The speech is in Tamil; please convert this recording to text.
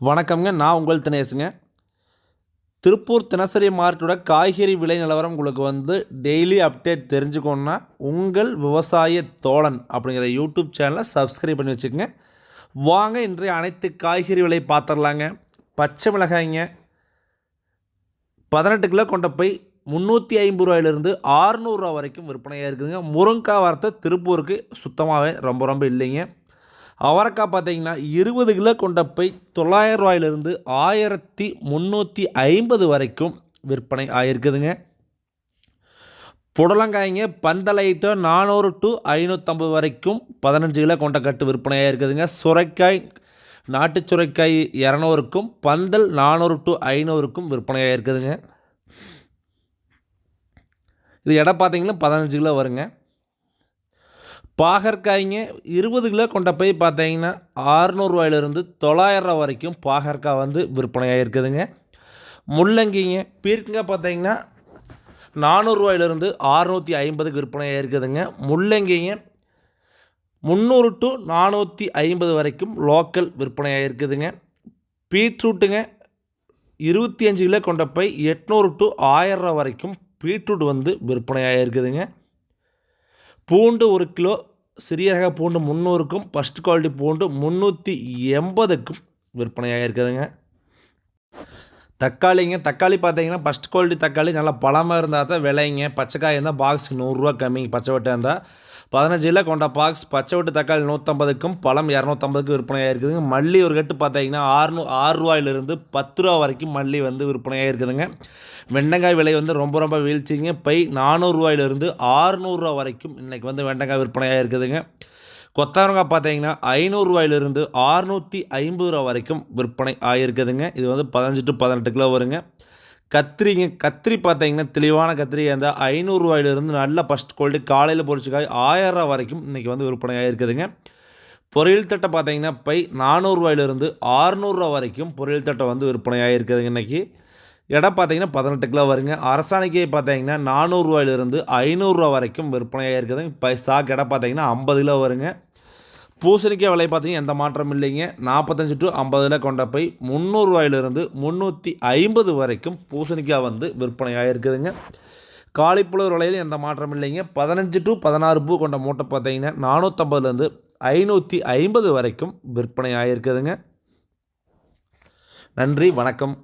வணக்கம்ங்க. நான் உங்கள் தினேஷுங்க திருப்பூர் தினசரி மார்க்கெட்டோட காய்கறி விலை நிலவரம் உங்களுக்கு வந்து டெய்லி அப்டேட் தெரிஞ்சுக்கணுன்னா உங்கள் விவசாய தோழன் அப்படிங்கிற யூடியூப் சேனலை சப்ஸ்கிரைப் பண்ணி வச்சுக்கோங்க. வாங்க இன்றைய அனைத்து காய்கறி விலை பார்த்துடலாங்க பச்சை மிளகாய்ங்க பதினெட்டு கிலோ கொண்ட போய் முந்நூற்றி ஐம்பது ரூபாயிலிருந்து அறுநூறுரூவா வரைக்கும் விற்பனையாக இருக்குதுங்க. முருங்காய் வார்த்தை திருப்பூருக்கு சுத்தமாகவே ரொம்ப ரொம்ப இல்லைங்க. அவரைக்காய் பார்த்தீங்கன்னா இருபது கிலோ கொண்ட பை தொள்ளாயிரம் ரூபாயிலிருந்து ஆயிரத்தி முந்நூற்றி ஐம்பது வரைக்கும் விற்பனை ஆகிருக்குதுங்க புடலங்காய்ங்க பந்தல் ஐட்டம் நானூறு டு ஐநூற்றம்பது வரைக்கும் பதினஞ்சு கிலோ கொண்ட கட்டு விற்பனையாக இருக்குதுங்க சுரைக்காய் நாட்டு சுரைக்காய் இரநூறுக்கும் பந்தல் நானூறு டு ஐநூறுக்கும் விற்பனையாக இருக்குதுங்க இது எடை பார்த்தீங்கன்னா பதினஞ்சு கிலோ வருங்க. பாகற்காய்ங்க இருபது கிலோ கொண்ட போய் பார்த்தீங்கன்னா ஆறுநூறுவாயிலிருந்து தொள்ளாயிரம் வரைக்கும் பாகற்காய் வந்து விற்பனையாக இருக்குதுங்க. முள்ளங்கிங்க பீர்க்கங்காய் பார்த்தீங்கன்னா நானூறுரூவாயிலிருந்து அறுநூற்றி ஐம்பதுக்கு விற்பனையாக இருக்குதுங்க. முள்ளங்கிங்க முந்நூறு டு நானூற்றி ஐம்பது வரைக்கும் லோக்கல் விற்பனையாக இருக்குதுங்க. பீட்ரூட்டுங்க இருபத்தி அஞ்சு கிலோ கொண்ட போய் எட்நூறு டு ஆயிரரூவா வரைக்கும் பீட்ரூட் வந்து விற்பனையாக இருக்குதுங்க. பூண்டு ஒரு கிலோ சிறிய ரக பூண்டு முந்நூறுக்கும் ஃபஸ்ட் குவாலிட்டி பூண்டு முந்நூற்றி எண்பதுக்கும் விற்பனையாக இருக்குதுங்க. தக்காளிங்க தக்காளி பார்த்தீங்கன்னா ஃபஸ்ட் குவாலிட்டி தக்காளி நல்லா பழமாக இருந்தால் தான் விலைங்க. பச்சைக்காய் இருந்தால் பாக்ஸ் நூறுரூவா கம்மிங்க பச்சை வட்டை இருந்தால் பதினஞ்சு கிலோ கொண்ட பாக்ஸ் பச்சை விட்டு தக்காளி நூற்றம்பதுக்கும் பழம் இரநூத்தம்பதுக்கும் விற்பனையாக இருக்குதுங்க மல்லி ஒரு கட்டு பார்த்தீங்கன்னா ஆறுநூ ஆறு ரூபாயிலிருந்து பத்து ரூபா வரைக்கும் மல்லி வந்து விற்பனையாக இருக்குதுங்க வெண்டைக்காய் விலை வந்து ரொம்ப ரொம்ப வீழ்ச்சிங்க. பை நானூறுரூவாயிலிருந்து ஆறுநூறுரூவா வரைக்கும் இன்றைக்கி வந்து வெண்டைக்காய் விற்பனையாக இருக்குதுங்க கொத்தவரங்காய் பார்த்தீங்கன்னா ஐநூறுரூவாயிலிருந்து ஆறுநூற்றி ஐம்பது ரூபா வரைக்கும் விற்பனை ஆகியிருக்குதுங்க இது வந்து பதினஞ்சு டு பதினெட்டு கிலோ வருங்க. கத்திரிங்க கத்திரி பார்த்தீங்கன்னா தெளிவான கத்திரி. அந்த ஐநூறுரூவாயிலிருந்து நல்ல ஃபஸ்ட் குவாலிட்டி காலையில் பொறிச்சிக்காய் ஆயிரரூவா வரைக்கும் இன்றைக்கி வந்து விற்பனை இருக்குதுங்க. பொரியல் தட்டை பார்த்தீங்கன்னா பை நானூறுரூவாயிலிருந்து ஆறுநூறுரூவா வரைக்கும் பொரியல் தட்டை வந்து விற்பனையாக இருக்குதுங்க இன்றைக்கி இடம் பார்த்தீங்கன்னா பதினெட்டு கிலோ வருங்க. அரசாணிக்கை பார்த்தீங்கன்னா நானூறுரூவாயிலிருந்து ஐநூறுரூவா வரைக்கும் விற்பனையாக இருக்குதுங்க. இப்போ சாக்கு இடம் பார்த்தீங்கன்னா ஐம்பது கிலோ வருங்க. பூசணிக்காய் விலை பார்த்தீங்கன்னா எந்த மாற்றம் இல்லைங்க. நாற்பத்தஞ்சு டு ஐம்பதில் கொண்ட போய் முந்நூறுரூவாயிலிருந்து முந்நூற்றி ஐம்பது வரைக்கும் பூசணிக்காய் வந்து விற்பனையாக இருக்குதுங்க. காலிப்புலர் விலையில் எந்த மாற்றம் இல்லைங்க. பதினஞ்சு டு பதினாறு பூ கொண்ட மூட்டை பார்த்தீங்கன்னா நானூற்றம்பதுலேருந்து ஐநூற்றி ஐம்பது வரைக்கும் விற்பனை இருக்குதுங்க. நன்றி வணக்கம்.